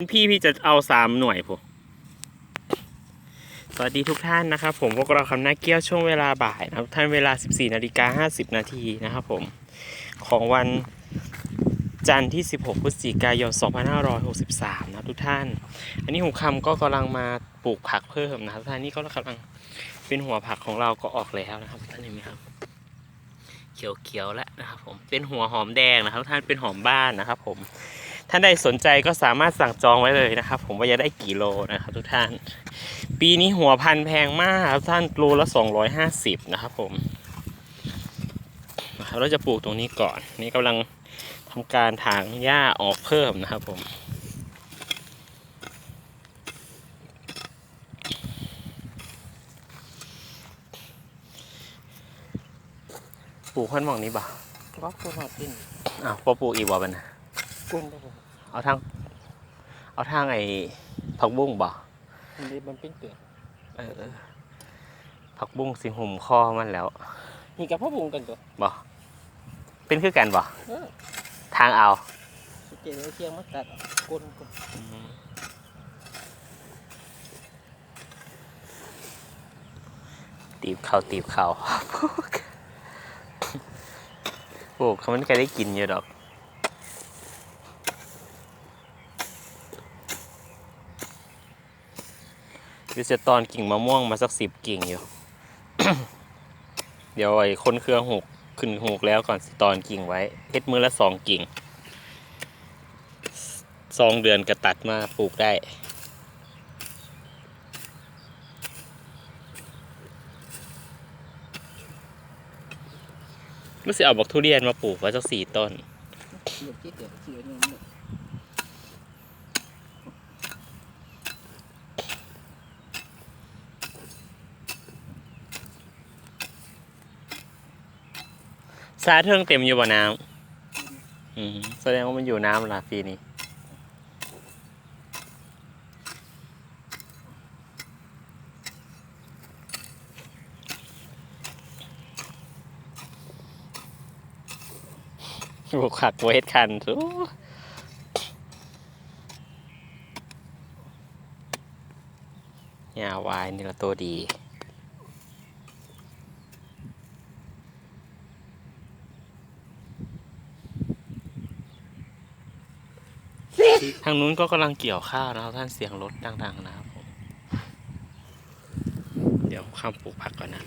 พี่พี่จะเอาสามหน่วยผมสวัสดีทุกท่านนะครับ ผมพวกเราคำนักเกี้ยวช่วงเวลาบ่ายนะครับท่านเวลา 14นาฬิกา50นาทีนะครับผมของวันจันทร์ที่ 16พฤศจิกายน 2563 นะทุกท่าน อันนี้หุงคำก็กำลังมาปลูกผักเพิ่มนะครับท่านนี่ก็กำลังเป็นหัวผักของเราก็ออกแล้วนะครับท่านเห็นไหมครับ เขียวๆแล้วนะครับผมเป็นหัวหอมแดงนะครับท่านเป็นหอมบ้านนะครับผม ท่านใดสนใจก็สามารถสั่งจองไว้เลยนะครับ ผมว่าจะได้กี่โลนะครับ ทุกท่าน ปีนี้หัวพันธุ์แพงมากครับท่านโลละ 250 นะครับผมนะครับเราจะปลูกตรงนี้ก่อน นี่กำลังทำการถางหญ้าออกเพิ่มนะครับผมปลูกขั้นหมองนี้บ่ก็คุณหอดดินอ้าวพอปลูกอีกบ่เป็นนะกุ้งได้ผม เอาทาง เอาทางไอ้ผักบุ้งบ่อันนี้มันเป็นเปลือกเออผักบุ้งสิหุ่มคอมันแล้วนี่กับพ่อบุงกันตัวบ่เป็นคือกันบ่เออทางเอาสเกลเอาเชียงมาตัดก้นก้นตีบเขาตีบเขาปลูกเขามันก็ได้กินอยู่ดอก คือจะตอนกิ่งมะม่วงมาสักสิบกิ่งอยู่ เดี๋ยวไอ้คนเครือหกขึ้นหกแล้วก่อนสิตอนกิ่งไว้เฮ็ดมือละสองกิ่งสองเดือนก็ตัดมาปลูกได้ไม่สิเอาบักทุเรียนมาปลูกไว้สักสี่ต้น เหยียบที่เดียวเสียเงินหมดสาเทิงเต็มอยู่บ่น้ำอืมแสดงว่ามันอยู่น้ำละปีนี้บุกขักเวทคันทุยาวายนี่ละตัวดี ทางนู้นก็กำลังเกี่ยวข้าวนะครับ ท่านเสียงรถดังๆนะครับผม เดี๋ยวข้ามปลูกผักก่อนนะ